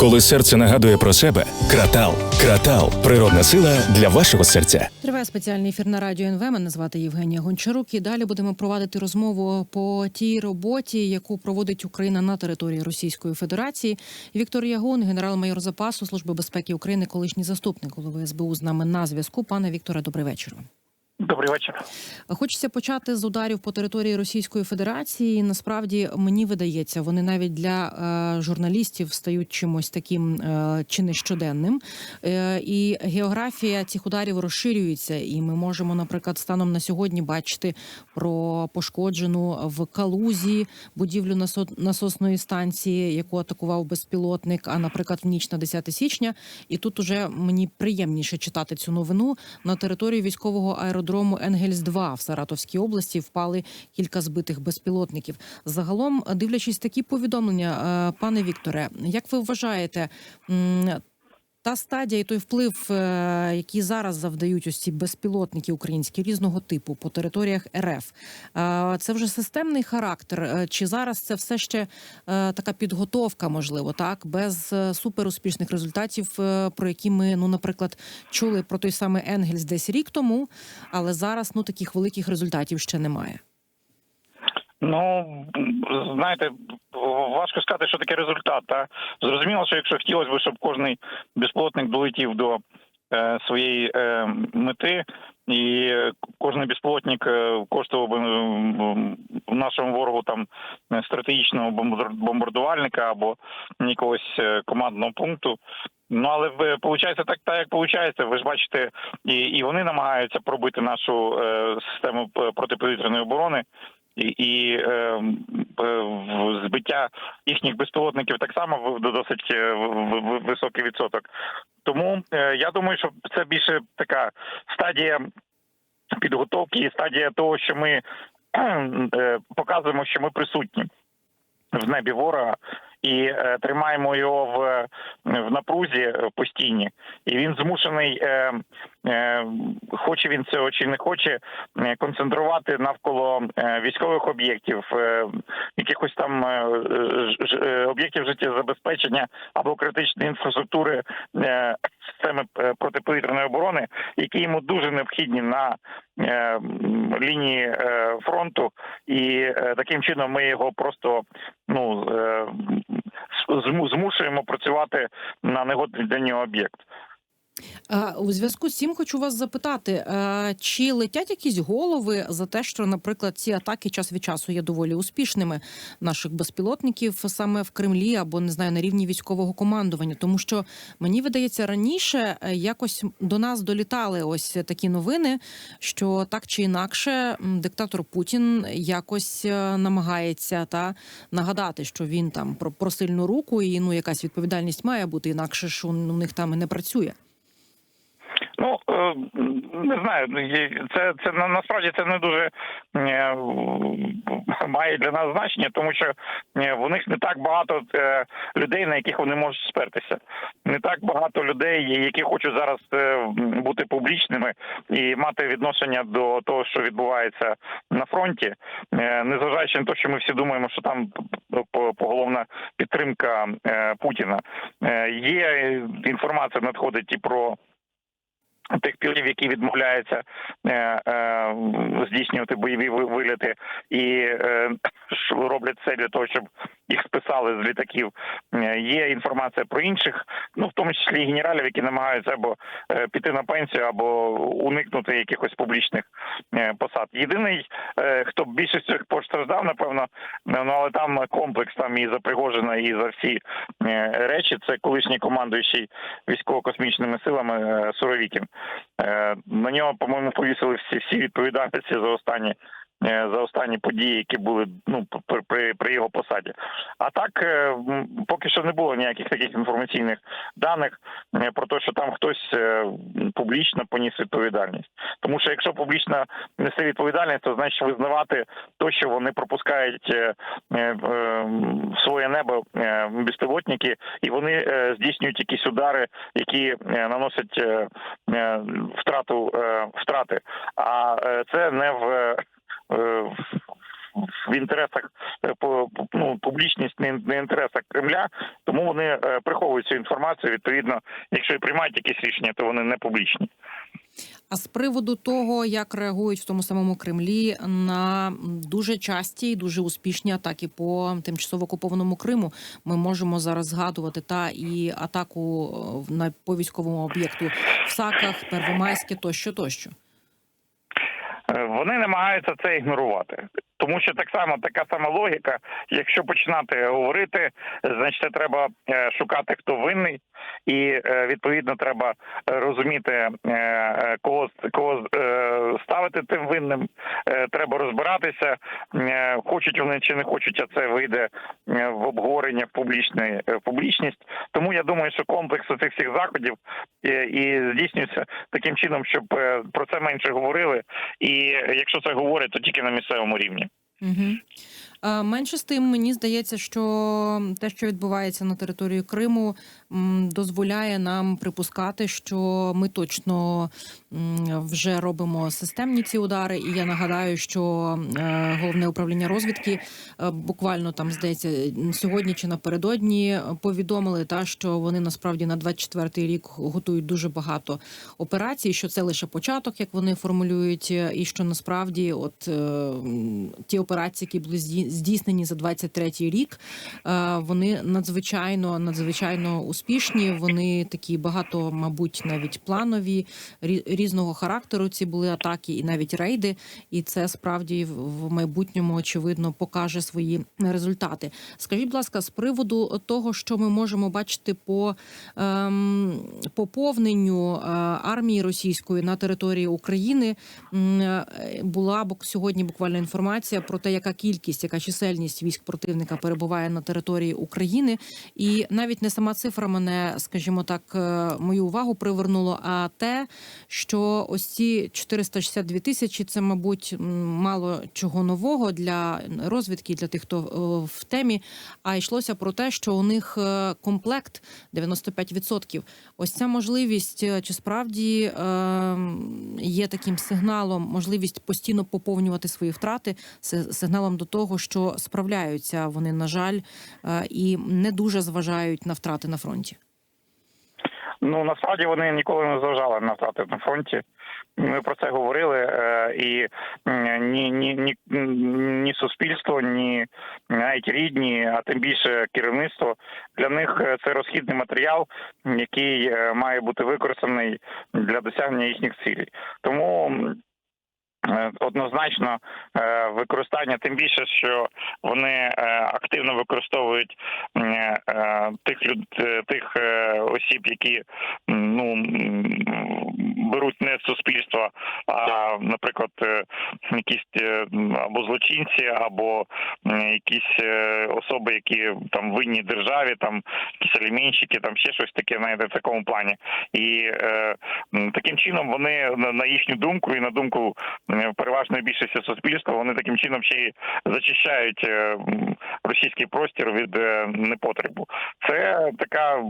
Коли серце нагадує про себе, кратал. Кратал природна сила для вашого серця. Триває спеціальний ефір на радіо НВ. Мене звати Євгенія Гончарук. І далі будемо провадити розмову по тій роботі, яку проводить Україна на території Російської Федерації. Віктор Ягун, генерал-майор запасу служби безпеки України, колишній заступник голови СБУ з нами на зв'язку. Пане Вікторе, добрий вечір. Добрий вечір. Хочеться почати з ударів по території Російської Федерації. Насправді мені видається, вони навіть для е, журналістів стають чимось таким е, чи не щоденним. Е, і географія цих ударів розширюється. І ми можемо, наприклад, станом на сьогодні бачити про пошкоджену в Калузі будівлю насо- насосної станції, яку атакував безпілотник. А наприклад, в ніч на 10 січня. І тут уже мені приємніше читати цю новину на території військового аеродрому Енгельс 2 в Саратовській області впали кілька збитих безпілотників. Загалом, дивлячись такі повідомлення, е, пане Вікторе, як ви вважаєте? Та стадія і той вплив, е, який зараз завдають ось ці безпілотники українські різного типу по територіях РФ, е, це вже системний характер. Е, Чи зараз це все ще така підготовка, можливо, так без суперуспішних результатів, про які ми, ну, наприклад, чули про той самий Енгельс десь рік тому, але зараз ну таких великих результатів ще немає. Ну знаєте, важко сказати, що таке результат. Та зрозуміло, що якщо хотілося б, щоб кожний безплотник долетів до е, своєї е, мети, і кожний безплотник е, коштував би нашому ворогу там е, стратегічного бомбардувальника або якогось е, командного пункту. Ну але виходить так, так як виходить. Ви ж бачите, і, і вони намагаються пробити нашу е, систему протиповітряної оборони. І, і е, е, збиття їхніх безпілотників так само досить е, високий відсоток. Тому е, я думаю, що це більше така стадія підготовки і стадія того, що ми е, показуємо, що ми присутні в небі ворога. І е, тримаємо його в, в напрузі е, постійні, і він змушений, е, хоче він цього чи не хоче, е, концентрувати навколо е, військових об'єктів, е, якихось там е, е, об'єктів життєзабезпечення або критичної інфраструктури е, системи е, протиповітряної оборони, які йому дуже необхідні на е, лінії е, фронту, і е, таким чином ми його просто ну е, змушуємо працювати на негодний для нього об'єкт. У зв'язку з цим хочу вас запитати, чи летять якісь голови за те, що, наприклад, ці атаки час від часу є доволі успішними наших безпілотників саме в Кремлі або не знаю на рівні військового командування? Тому що мені видається раніше е, якось до нас долітали ось такі новини, що так чи інакше диктатор Путін якось е, намагається та нагадати, що він там про, про сильну руку і ну якась відповідальність має бути, інакше ж у них там і не працює. Ну е, не знаю, ну, це це на- насправді це не дуже е, має для нас значення, тому що в них не так багато е, людей, на яких вони можуть спертися. Не так багато людей, які хочуть зараз бути публічними і мати відношення до того, що відбувається на фронті, незважаючи на те, що ми всі думаємо, що там по- поголовна підтримка Путіна. Є інформація надходить і про тих пілотів, які відмовляються е, е, здійснювати бойові ви- вильоти і е, роблять все для того, щоб їх списали з літаків. Е, Є інформація про інших, ну в тому числі і генералів, які намагаються або е, піти на пенсію, або уникнути якихось публічних е, посад. Єдиний, е, хто більше цих постраждав, напевно, ну але там комплекс там і за Пригожина, і за всі е, речі. Це колишній командуючий військово-космічними силами е, Суровікін. Е, На нього, по-моєму, повісили всі всі відповідальності за останні. Е, За останні події, які були ну при, при, його посаді, а так е, поки що не було ніяких таких інформаційних даних е, про те, що там хтось публічно поніс відповідальність. Тому що якщо публічно несе відповідальність, то значить визнавати те, що вони пропускають в своє небо безпілотники, і вони здійснюють якісь удари, які наносять втрату втрати. А це не в, в в інтересах е, ну, публічність не, інтересах Кремля, тому вони е, приховують цю інформацію. Відповідно, якщо і приймають якісь рішення, то вони не публічні. А з приводу того, як реагують в тому самому Кремлі на дуже часті і дуже успішні атаки по тимчасово окупованому Криму, ми можемо зараз згадувати та і атаку е, на по військовому об'єкту в Саках, Первомайське тощо, тощо. Е, Вони намагаються це ігнорувати, тому що так само така сама логіка. Якщо починати говорити, значить треба е, шукати, хто винний, і е, відповідно треба е, розуміти, е, кого кого ставити тим винним. Треба розбиратися, хочуть вони чи не хочуть, а це вийде в обговорення в публічний в публічність. Тому я думаю, що комплекс цих всіх заходів і здійснюється таким чином, щоб про це менше говорили. І якщо це говорять, то тільки на місцевому рівні. Угу. Менше з тим, мені здається, що те, що відбувається на території Криму, дозволяє нам припускати, що ми точно вже робимо системні ці удари. І я нагадаю, що е, головне управління розвідки е, буквально там здається сьогодні чи напередодні повідомили, та що вони насправді на 24-й рік готують дуже багато операцій. Що це лише початок, як вони формулюють, е, і що насправді, от е, ті операції, які були здійснені за 23-й рік, е, вони надзвичайно надзвичайно успішні. Вони такі багато, мабуть, навіть планові різного характеру. Ці були атаки і навіть рейди. І це справді в- майбутньому очевидно покаже свої результати. Скажіть, будь ласка, з приводу того, що ми можемо бачити по ем, поповненню е, армії російської на території України, е, була бу- сьогодні буквально інформація про те, яка кількість, яка чисельність військ противника перебуває на території України, і навіть не сама цифра мене, скажімо так, е, мою увагу привернуло, а те, що ось ці 462 тисячі, це, мабуть, мало чого нового для розвідки, для тих, хто е, в темі. А йшлося про те, що у них е, комплект 95%. Ось ця можливість, чи справді є таким сигналом, можливість постійно поповнювати свої втрати, си- сигналом до того, що справляються вони, на жаль, е, і не дуже зважають на втрати на фронті. Ну насправді вони ніколи не зважали на втрати на фронті. Ми про це говорили, е, і ні, ні, ні, ні суспільство, ні навіть рідні, а тим більше керівництво для них е, це розхідний матеріал, який має бути використаний для досягнення їхніх цілей. Тому Однозначно е, використання, тим більше, що вони е, активно використовують е, тих люд, е, тих е, осіб, які ну беруть не з суспільства, а, наприклад, е, якісь е, або злочинці, або якісь е, особи, які там винні державі, там якісь аліменщики, там ще щось таке, знаєте, в такому плані. І е, таким чином вони на- їхню думку і на думку переважної більшості суспільства, вони таким чином ще й зачищають російський простір від непотребу. Це така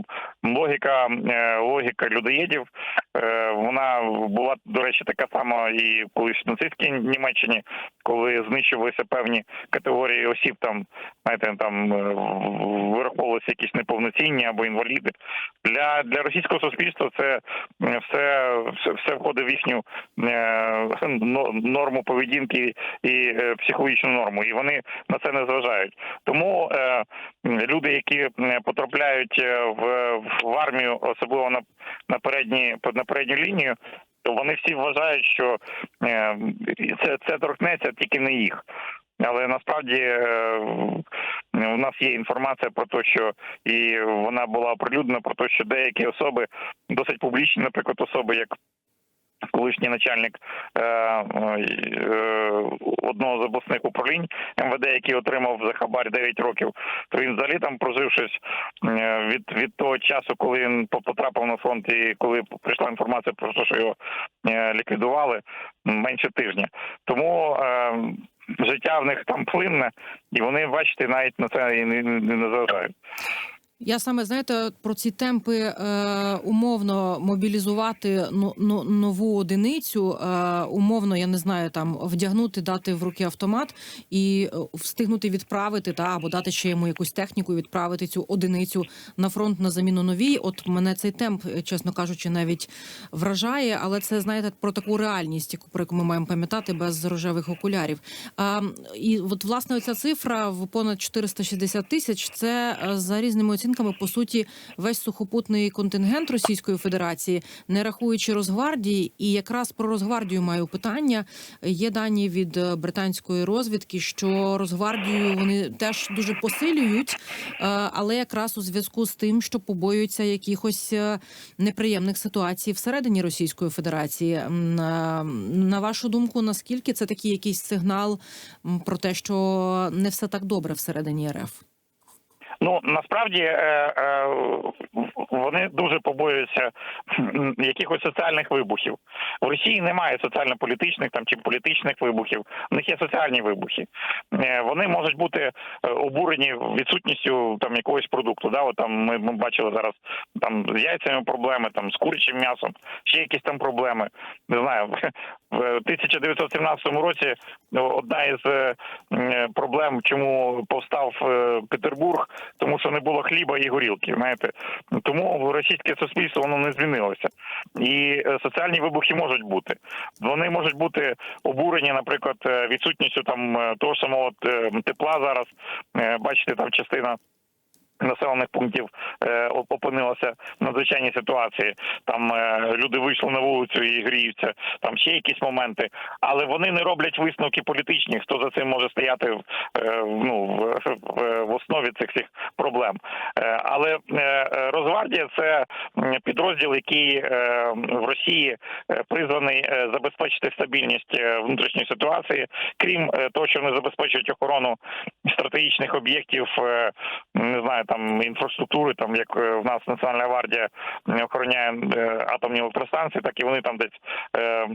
логіка, логіка людоєдів. Е, Була, до речі, така сама і колись в нацистській Німеччині, коли знищувалися певні категорії осіб, там знаєте, там е, вираховувалися якісь неповноцінні або інваліди. Для для російського суспільства це е, все, все, все входить в їхню е, норму поведінки і психологічну норму, і вони на це не зважають. Тому е, люди, які потрапляють в, в армію, особливо на, на передні на передню лінію, то вони всі вважають, що е, це, це торкнеться тільки не їх. Але насправді е, у нас є інформація про те, що і вона була оприлюднена про те, що деякі особи досить публічні, наприклад, особи, як колишній начальник е, е, одного з обласних управлінь МВД, який отримав за хабар 9 років, то він взагалі там прожив щось е, від, від того часу, коли він по- потрапив на фронт і коли прийшла інформація про те, що його е, ліквідували менше тижня. Тому е, життя в них там плинне, і вони, бачите, навіть на це і не, не, не зважають. Я саме знаєте про ці темпи е, умовно мобілізувати ну, ну, нову одиницю. Е, умовно, я не знаю, там вдягнути, дати в руки автомат і е, встигнути відправити та або дати ще йому якусь техніку, відправити цю одиницю на фронт на заміну новій. От мене цей темп, е, чесно кажучи, навіть вражає, але це знаєте про таку реальність, яку про яку ми маємо пам'ятати без рожевих окулярів. А, і от власне оця цифра в понад 460 тисяч. Це е, за різними оцінками, по суті, весь сухопутний контингент Російської Федерації, не рахуючи Росгвардії. І якраз про Росгвардію маю питання. Є дані від е, британської розвідки, що Росгвардію вони теж дуже посилюють, е, але якраз у зв'язку з тим, що побоюються якихось е, неприємних ситуацій всередині Російської Федерації. На вашу думку, наскільки це такий якийсь сигнал про те, що не все так добре всередині РФ? Ну насправді е, е, вони дуже побоюються якихось соціальних вибухів. В Росії немає соціально-політичних там чи політичних вибухів. У них є соціальні вибухи. Е, Вони можуть бути обурені відсутністю там якогось продукту. Да, от там ми, ми бачили зараз там з яйцями проблеми, там з курячим м'ясом, ще якісь там проблеми. Не знаю, в 1917 році одна із проблем, чому повстав Петербург, тому що не було хліба і горілки. Знаєте, тому російське суспільство воно не змінилося, і е, соціальні вибухи можуть бути. Вони можуть бути обурені, наприклад, е, відсутністю там е, того самого тепла зараз. Бачите, там частина. Населених пунктів е, опинилася в надзвичайній ситуації. Там е, люди вийшли на вулицю і гріються. Там ще якісь моменти, але вони не роблять висновки політичні. Хто за цим може стояти в, е, ну, в, основі цих всіх проблем? Але Росгвардія це підрозділ, який в Росії призваний забезпечити стабільність внутрішньої ситуації, крім того, що вони забезпечують охорону стратегічних об'єктів, не знаю, там інфраструктури, там як е, в нас Національна гвардія охороняє е, атомні електростанції, так і вони там десь е,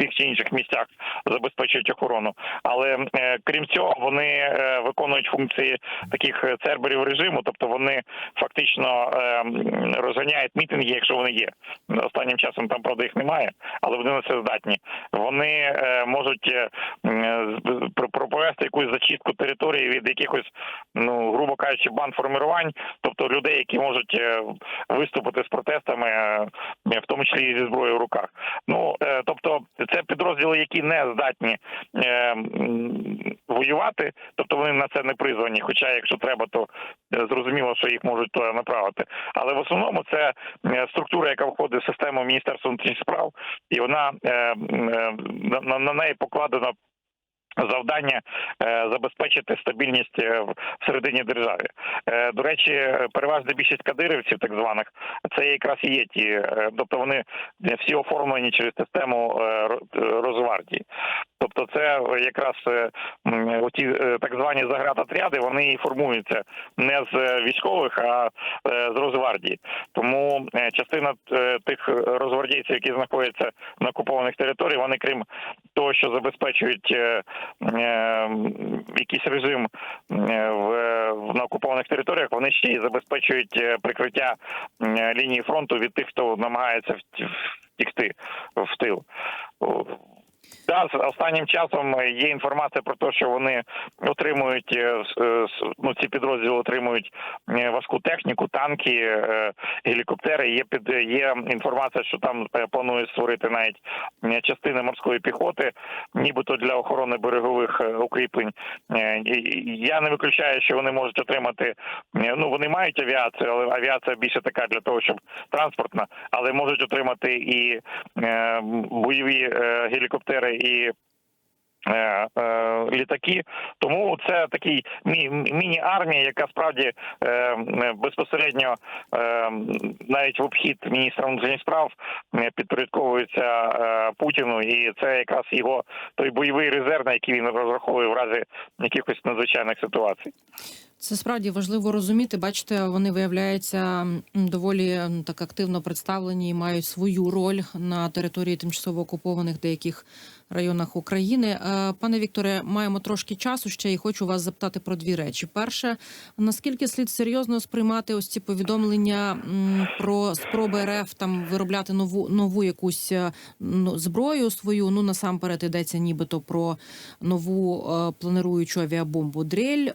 тих чи інших місцях забезпечують охорону. Але е, крім цього, вони е, виконують функції таких е, церберів режиму, тобто вони фактично е, розганяють мітинги, якщо вони є. Останнім часом там правда їх немає, але вони на це здатні. Вони е, можуть е, провести якусь зачистку території від якихось, ну грубо кажучи, банд формувань, тобто людей, які можуть е, виступити з протестами, е, в тому числі зі зброєю в руках. Ну е, тобто, це підрозділи, які не здатні е, воювати, тобто вони на це не призвані. Хоча, якщо треба, то е, зрозуміло, що їх можуть туди направити. Але в основному це е, структура, яка входить в систему Міністерства внутрішніх справ, і вона е, е, на, на- неї покладено. Завдання е, забезпечити стабільність е, в всередині держави. Е, до речі, переважна більшість кадирівців, так званих, це якраз і є ті, тобто вони всі оформлені через систему Росгвардії. Це якраз е, оті е, так звані заградотряди, вони і формуються не з е, військових, а з Росгвардії. Тому частина тих розгвардійців, які знаходяться на окупованих територіях, вони крім того, що забезпечують якийсь режим в, на окупованих територіях, вони ще й забезпечують прикриття лінії фронту від тих, хто намагається вт- втікти в тил. Да, останнім часом є інформація про те, що вони отримують е, е, ну, ці підрозділи отримують е, важку техніку, танки, е, гелікоптери. Є під є інформація, що там е, планують створити навіть е, частини морської піхоти, нібито для охорони берегових е, укріплень. Е, Я не виключаю, що вони можуть отримати. е, Ну вони мають авіацію, але авіація більше така для того, щоб транспортна, але можуть отримати і е, бойові е, гелікоптери і. е, е, Літаки, тому це такий мі- міні-армія, яка справді е, безпосередньо навіть в обхід міністра внутрішніх справ підпорядковується Путіну, і це якраз його той бойовий резерв, на який він розраховує в разі якихось надзвичайних ситуацій. Це справді важливо розуміти. Бачите, вони виявляються доволі так активно представлені і мають свою роль на території тимчасово окупованих деяких районах України. Е, Пане Вікторе, маємо трошки часу ще і хочу вас запитати про дві речі. Перше, наскільки слід серйозно сприймати ось ці повідомлення про спроби РФ там виробляти нову нову якусь е, ну, зброю свою? Ну насамперед йдеться нібито про нову е, плануючу авіабомбу Дрель.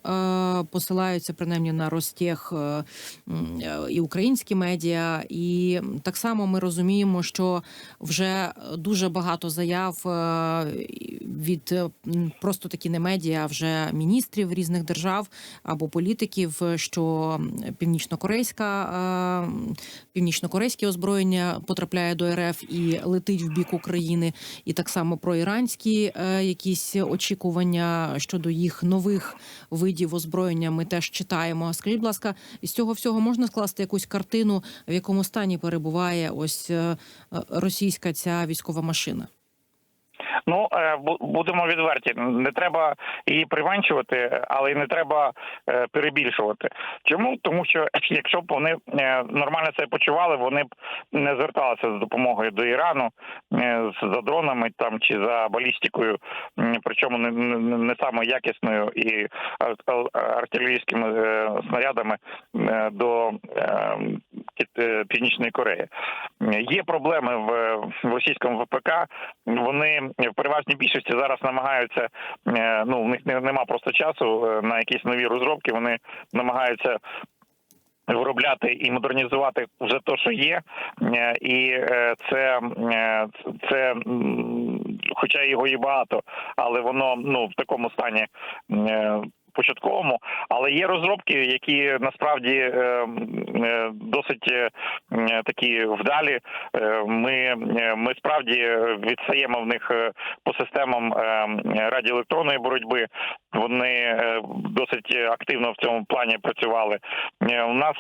Посилаються принаймні на е, і українські медіа, і так само ми розуміємо, що вже дуже багато заяв від е, просто такі не медіа, а вже міністрів різних держав або політиків, що північнокорейська е, північнокорейське озброєння потрапляє до РФ і летить в бік України, і так само про іранські е, якісь очікування щодо їх нових видів озброєння. Ми теж читаємо. Скажіть, будь ласка, із цього всього можна скласти якусь картину, в якому стані перебуває ось російська ця військова машина? Ну е, бу- будемо відверті. Не треба її применшувати, але й не треба е, перебільшувати. Чому? Тому що якщо б вони е, нормально себе почували, вони б не зверталися з допомогою до Ірану за дронами там чи за балістикою, причому не, не, саме якісною і ар- ар- артилерійськими снарядами до Кит- е, Північної Кореї. Є проблеми в, в російському ВПК. Вони в переважній більшості зараз намагаються. е, Ну, в них нема просто часу е, на якісь нові розробки. Вони намагаються. Виробляти і модернізувати вже те, що є, і це, це хоча його і багато, але воно ну в такому стані початковому. Але є розробки, які насправді е, е, досить е, такі вдалі. Ми, ми справді відстаємо в них по системам радіоелектронної боротьби. Вони досить активно в цьому плані працювали. У нас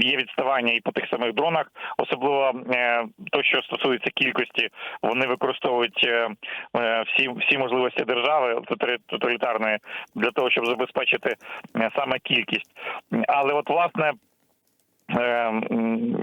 є відставання і по тих самих дронах, особливо то, що стосується кількості, вони використовують всі всі можливості держави тоталі- тоталітарної для того, щоб забезпечити е, саме кількість. Але от власне.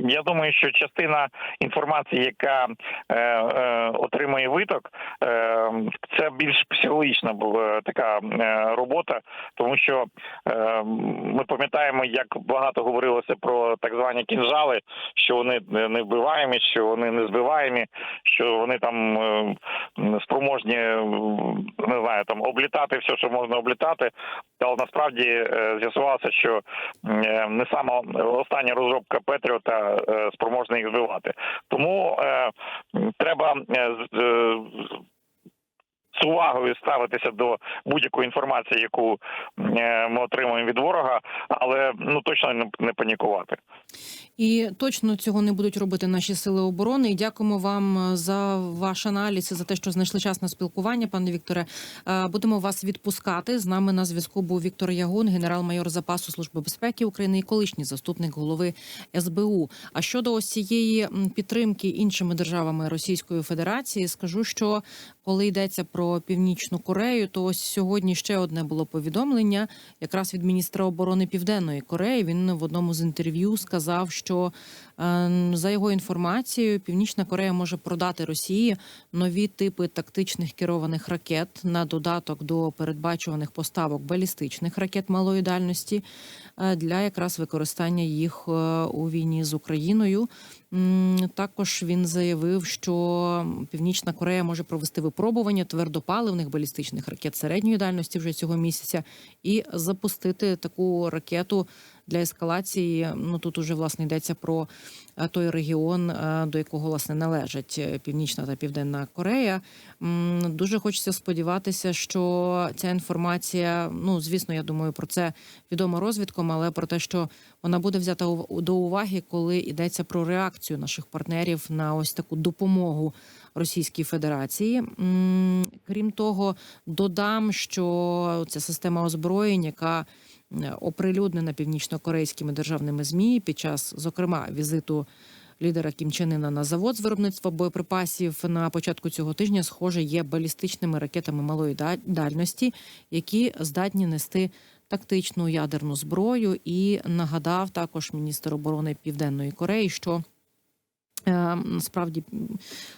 Я думаю, що частина інформації, яка е, е, отримує виток, е, це більш психологічна була така е, робота, тому що е, ми пам'ятаємо, як багато говорилося про так звані кінжали, що вони не вбиваємі, що вони не збиваємі, що вони там е, спроможні е, не знаю, там облітати все, що можна облітати. Але насправді е, з'ясувалося, що е, не сама остання розробка Петріота спроможна їх збивати. Тому е, треба е, з- е, увагою ставитися до будь-якої інформації, яку е, ми отримуємо від ворога, але ну точно не панікувати. І точно цього не будуть робити наші сили оборони. І дякуємо вам е, за ваш аналіз і за те, що знайшли час на спілкування, пане Вікторе. Е, Будемо вас відпускати. З нами на зв'язку був Віктор Ягун, генерал-майор запасу служби безпеки України і колишній заступник голови СБУ. А щодо ось цієї підтримки іншими державами Російської Федерації, скажу, що коли йдеться про північну Корею, то ось сьогодні ще одне було повідомлення, якраз від міністра оборони Південної Кореї. Він в одному з інтерв'ю сказав, що е, за його інформацією, Північна Корея може продати Росії нові типи тактичних керованих ракет на додаток до передбачуваних поставок балістичних ракет малої дальності е, для якраз використання їх е, у війні з Україною. Також він заявив, що Північна Корея може провести випробування твердопаливних балістичних ракет середньої дальності вже цього місяця і запустити таку ракету для ескалації. Ну тут уже власне йдеться про е, той регіон, е, до якого власне належать е, Північна та Південна Корея. Дуже хочеться сподіватися, що ця інформація, ну звісно, я думаю, про це відомо розвідком, але про те, що вона буде взята до уваги, коли йдеться про реакцію наших партнерів на ось таку допомогу Російській Федерації. Крім того, додам, що ця система озброєнь, яка оприлюднена північно-корейськими державними змі під час, зокрема, візиту лідера Кім Чен Ына на завод з виробництва боєприпасів на початку цього тижня, схоже, є балістичними ракетами малої да- дальності, які здатні нести тактичну ядерну зброю. І нагадав також міністр оборони Південної Кореї, що Е, Насправді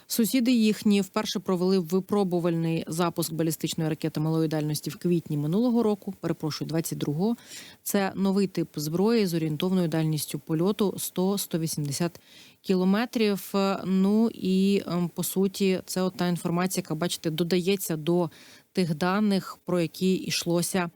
сусіди їхні вперше провели випробувальний запуск балістичної ракети малої дальності в квітні минулого року. Перепрошую, 22-го. Це новий тип зброї з орієнтовною дальністю польоту 100-180 кілометрів. Ну і ем, по суті, це от та інформація, яка бачите, додається до тих даних, про які йшлося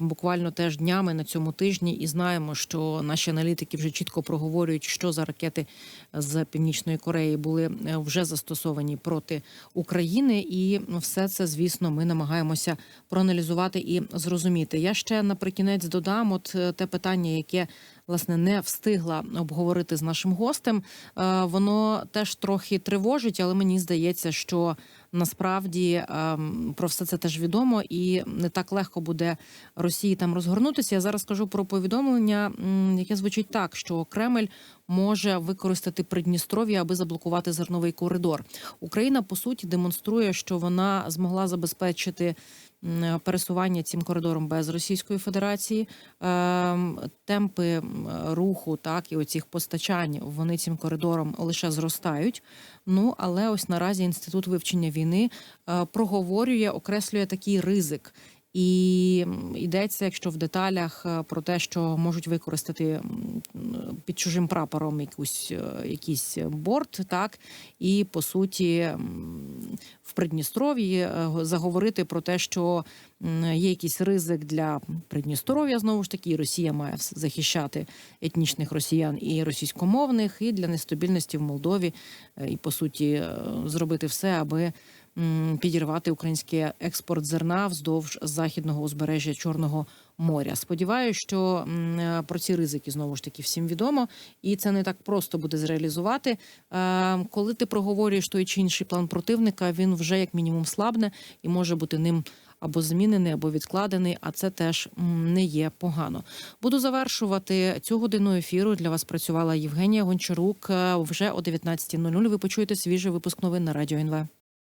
буквально теж днями на цьому тижні, і знаємо, що наші аналітики вже чітко проговорюють, що за ракети з північної Кореї були е, вже застосовані проти України, і все це, звісно, ми намагаємося проаналізувати і зрозуміти. Я ще наприкінець додам от е, те питання, яке власне не встигла обговорити з нашим гостем. Е, Воно теж трохи тривожить, але мені здається, що насправді ем, про все це теж відомо, і не так легко буде Росії там розгорнутися. Я зараз кажу про повідомлення, яке звучить так, що Кремль може використати Придністров'я, аби заблокувати зерновий коридор. Україна по суті демонструє, що вона змогла забезпечити пересування цим коридором без Російської Федерації. Ем, Темпи руху, так і оцих постачань вони цим коридором лише зростають. Ну але ось наразі інститут вивчення війни е, проговорює, окреслює такий ризик. І йдеться, якщо в деталях е, про те, що можуть використати під чужим прапором якусь е, якийсь борт, так і по суті в Придністров'ї е, заговорити про те, що є якийсь ризик для Придністров'я, знову ж таки, і Росія має захищати етнічних росіян і російськомовних, і для нестабільності в Молдові, і по суті зробити все, аби підірвати український експорт зерна вздовж західного узбережжя Чорного моря. Сподіваюся, що про ці ризики знову ж таки всім відомо, і це не так просто буде зреалізувати. Е, Коли ти проговорюєш той чи інший план противника, він вже як мінімум слабне і може бути ним. Або змінений, або відкладений, а це теж не є погано. Буду завершувати цю годину ефіру. Для вас працювала Євгенія Гончарук. Е, Вже о 19.00 ви почуєте свіжий випуск новин на радіо НВ.